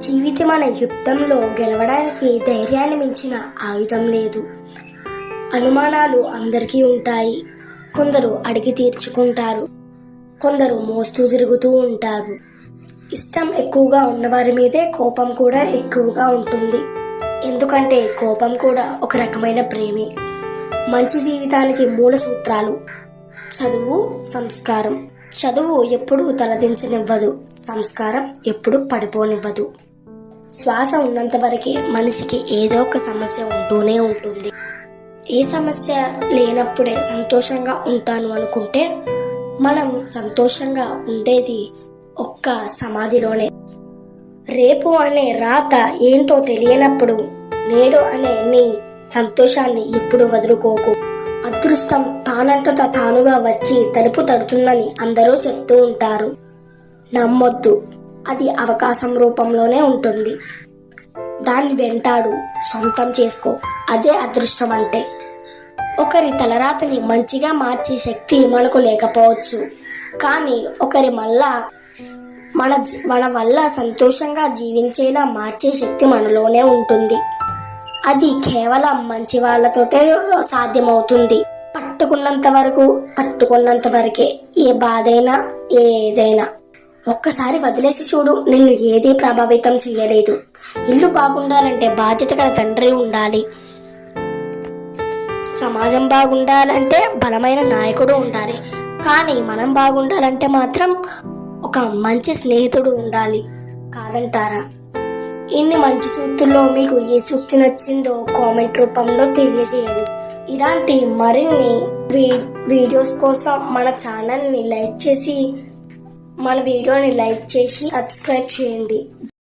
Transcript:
జీవితం అనే యుద్ధంలో గెలవడానికి ధైర్యాన్ని మించిన ఆయుధం లేదు. అనుమానాలు అందరికీ ఉంటాయి. కొందరు అడిగి తీర్చుకుంటారు. కొందరు మోస్తూ తిరుగుతూ ఉంటారు. ఇష్టం ఎక్కువగా ఉన్నవారి మీదే కోపం కూడా ఎక్కువగా ఉంటుంది. ఎందుకంటే కోపం కూడా ఒక రకమైన ప్రేమే. మంచి జీవితానికి మూల సూత్రాలు. చదువు సంస్కారం. చదువు ఎప్పుడూ తలదించనివ్వదు. సంస్కారం ఎప్పుడూ పడిపోనివ్వదు. శ్వాస ఉన్నంత వరకే మనిషికి ఏదో ఒక సమస్య ఉంటూనే ఉంటుంది. ఏ సమస్య లేనప్పుడే సంతోషంగా ఉంటాను అనుకుంటే మనం సంతోషంగా ఉండేది ఒక్క సమాధిలోనే. రేపు అనే రాత ఏంటో తెలియనప్పుడు నేడు అనే నీ సంతోషాన్ని ఇప్పుడు వదులుకోకు. అదృష్టం తానంతట తానుగా వచ్చి తలుపు తడుతుందని అందరూ చెప్తూ ఉంటారు. నమ్మొద్దు. అది అవకాశం రూపంలోనే ఉంటుంది. దాన్ని వెంటాడు సొంతం చేసుకో. అదే అదృష్టం అంటే ఒకరి తలరాతని మంచిగా మార్చే శక్తి మనకు లేకపోవచ్చు. కానీ ఒకరి మళ్ళా మన మన వల్ల సంతోషంగా జీవించేలా మార్చే శక్తి మనలోనే ఉంటుంది. అది కేవలం మంచి వాళ్ళతోటే సాధ్యమవుతుంది. పట్టుకున్నంత వరకు తట్టుకున్నంత వరకే ఏ బాధైనా ఏదైనా. ఒక్కసారి వదిలేసి చూడు నిన్ను ఏదీ ప్రభావితం చేయలేదు ఇల్లు బాగుండాలంటే బాధ్యత గల తండ్రి ఉండాలి. సమాజం బాగుండాలంటే బలమైన నాయకుడు ఉండాలి. కానీ మనం బాగుండాలంటే మాత్రం ఒక మంచి స్నేహితుడు ఉండాలి. కాదంటారా? ఇన్ని మంచి సూక్తుల్లో మీకు ఏ సూక్తి నచ్చిందో కామెంట్ రూపంలో తెలియజేయండి. ఇలాంటి మరిన్ని వీ- వీడియోస్ కోసం మన ఛానల్ని లైక్ చేసి మన వీడియోని లైక్ చేసి సబ్స్క్రైబ్ చేయండి.